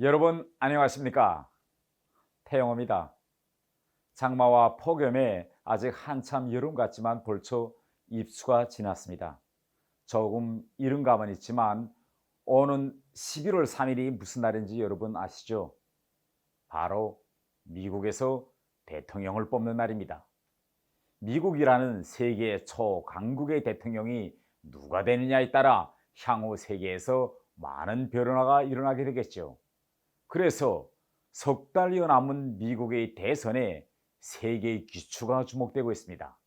여러분 안녕하십니까? 태영호입니다. 장마와 폭염에 아직 한참 여름 같지만 벌써 입수가 지났습니다. 조금 이른 감은 있지만 오는 11월 3일이 무슨 날인지 여러분 아시죠? 바로 미국에서 대통령을 뽑는 날입니다. 미국이라는 세계 초강국의 대통령이 누가 되느냐에 따라 향후 세계에서 많은 변화가 일어나게 되겠죠. 그래서 석 달여 남은 미국의 대선에 세계의 기추가 주목되고 있습니다.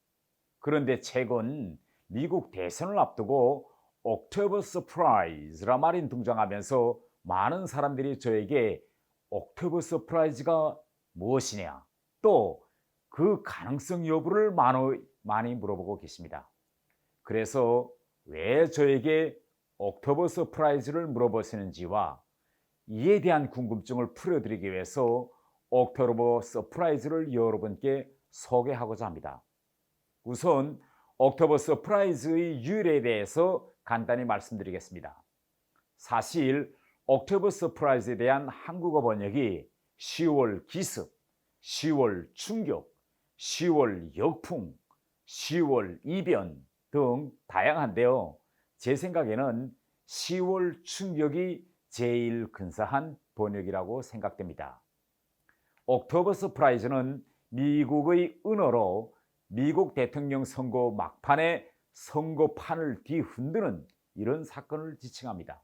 그런데 최근 미국 대선을 앞두고 옥토버 서프라이즈라 말이 등장하면서 많은 사람들이 저에게 옥토버 서프라이즈가 무엇이냐 또 그 가능성 여부를 많이 물어보고 계십니다. 그래서 왜 저에게 옥토버 서프라이즈를 물어보시는지와 이에 대한 궁금증을 풀어드리기 위해서 옥토버 서프라이즈를 여러분께 소개하고자 합니다. 우선 옥토버 서프라이즈의 유래에 대해서 간단히 말씀드리겠습니다. 사실 옥토버 서프라이즈에 대한 한국어 번역이 10월 기습, 10월 충격, 10월 역풍, 10월 이변 등 다양한데요. 제 생각에는 10월 충격이 제일 근사한 번역이라고 생각됩니다. 옥토버 서프라이즈는 미국의 은어로 미국 대통령 선거 막판에 선거판을 뒤흔드는 이런 사건을 지칭합니다.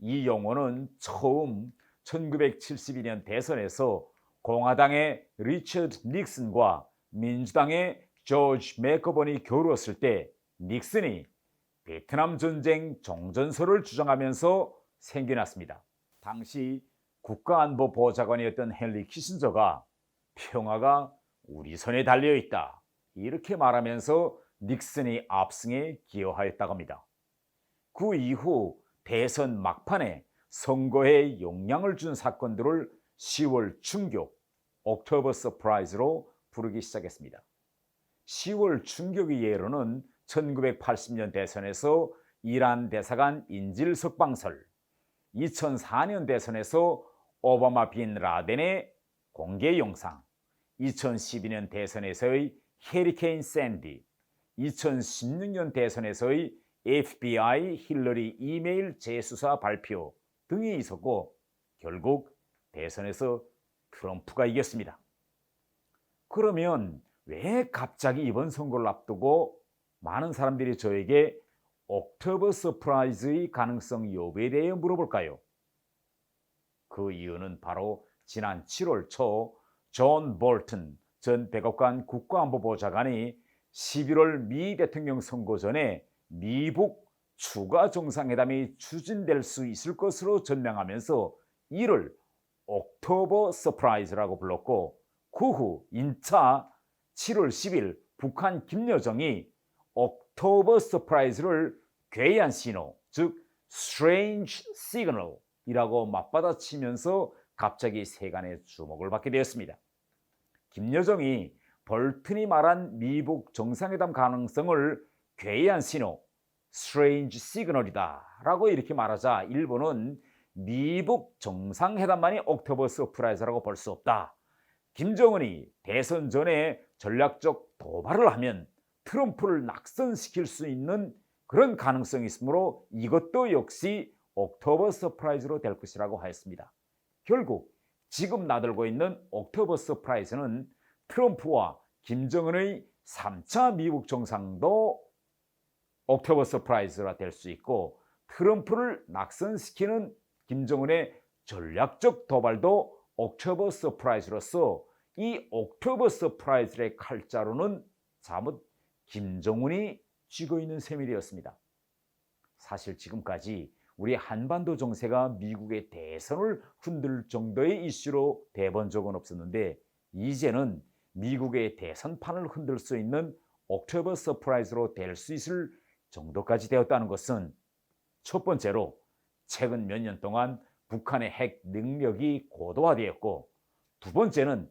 이 용어는 처음 1972년 대선에서 공화당의 리처드 닉슨과 민주당의 조지 맥거번이 겨루었을 때 닉슨이 베트남 전쟁 종전설을 주장하면서 생겨났습니다. 당시 국가안보 보좌관이었던 헨리 키신저가 평화가 우리 손에 달려 있다. 이렇게 말하면서 닉슨이 압승에 기여하였다고 합니다. 그 이후 대선 막판에 선거에 영향을 준 사건들을 10월 충격, 옥토버 서프라이즈로 부르기 시작했습니다. 10월 충격의 예로는 1980년 대선에서 이란 대사관 인질 석방설, 2004년 대선에서 오바마 빈 라덴의 공개 영상, 2012년 대선에서의 헤리케인 샌디, 2016년 대선에서의 FBI 힐러리 이메일 재수사 발표 등이 있었고 결국 대선에서 트럼프가 이겼습니다. 그러면 왜 갑자기 이번 선거를 앞두고 많은 사람들이 저에게 옥토버 서프라이즈의 가능성 여부에 대해 물어볼까요? 그 이유는 바로 지난 7월 초 존 볼튼 전 백악관 국가안보보좌관이 11월 미 대통령 선거 전에 미북 추가 정상회담이 추진될 수 있을 것으로 전명하면서 이를 옥토버 서프라이즈라고 불렀고 그 후 인차 7월 10일 북한 김여정이 옥 토버 서프라이즈를 괴이한 신호, 즉 strange signal이라고 맞받아치면서 갑자기 세간의 주목을 받게 되었습니다. 김여정이 벌튼이 말한 미북 정상회담 가능성을 괴이한 신호, strange signal이다 라고 이렇게 말하자 일본은 미북 정상회담만이 옥토버 서프라이즈라고 볼 수 없다. 김정은이 대선 전에 전략적 도발을 하면 트럼프를 낙선시킬 수 있는 그런 가능성이 있으므로 이것도 역시 옥토버 서프라이즈로 될 것이라고 하였습니다. 결국 지금 나들고 있는 옥토버 서프라이즈는 트럼프와 김정은의 3차 미국 정상도 옥토버 서프라이즈가 될수 있고 트럼프를 낙선시키는 김정은의 전략적 도발도 옥토버 서프라이즈로서 이 옥토버 서프라이즈의 칼자루는 잘못 김정은이 쥐고 있는 셈이되었습니다. 사실 지금까지 우리 한반도 정세가 미국의 대선을 흔들 정도의 이슈로 돼본 적은 없었는데 이제는 미국의 대선판을 흔들 수 있는 옥토버 서프라이즈로 될 수 있을 정도까지 되었다는 것은 첫 번째로 최근 몇 년 동안 북한의 핵 능력이 고도화되었고 두 번째는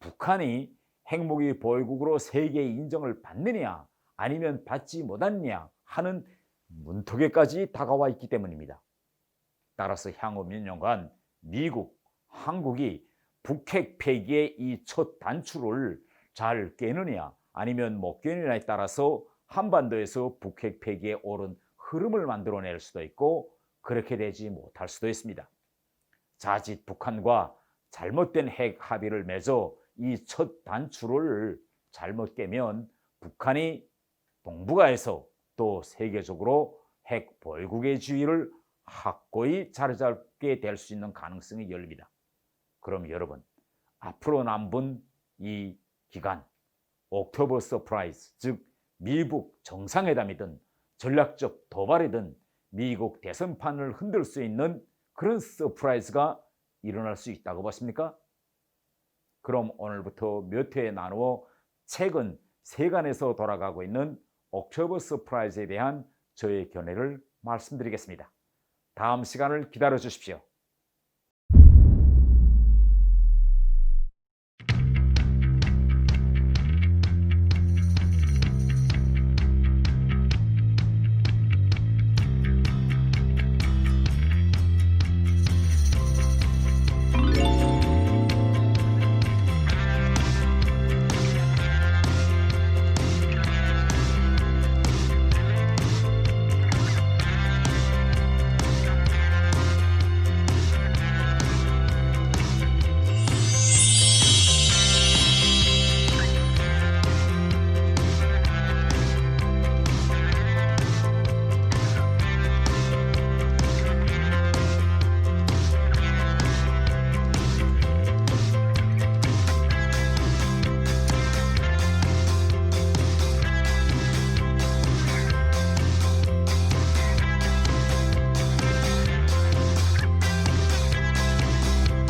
북한이 핵무기 보유국으로 세계의 인정을 받느냐 아니면 받지 못하느냐 하는 문턱에까지 다가와 있기 때문입니다. 따라서 향후 몇 년간 미국, 한국이 북핵 폐기의 이 첫 단추를 잘 깨느냐 아니면 못 깨느냐에 따라서 한반도에서 북핵 폐기에 오른 흐름을 만들어낼 수도 있고 그렇게 되지 못할 수도 있습니다. 자칫 북한과 잘못된 핵 합의를 맺어 이 첫 단추를 잘못 깨면 북한이 동북아에서 또 세계적으로 핵 벌국의 지위를 확고히 자리 잡게 될 수 있는 가능성이 열립니다. 그럼 여러분 앞으로 남은 이 기간 옥토버 서프라이즈 즉 미국 정상회담이든 전략적 도발이든 미국 대선판을 흔들 수 있는 그런 서프라이즈가 일어날 수 있다고 보십니까? 그럼 오늘부터 몇회 나누어 최근 세간에서 돌아가고 있는 옥토버 서프라이즈에 대한 저의 견해를 말씀드리겠습니다. 다음 시간을 기다려 주십시오.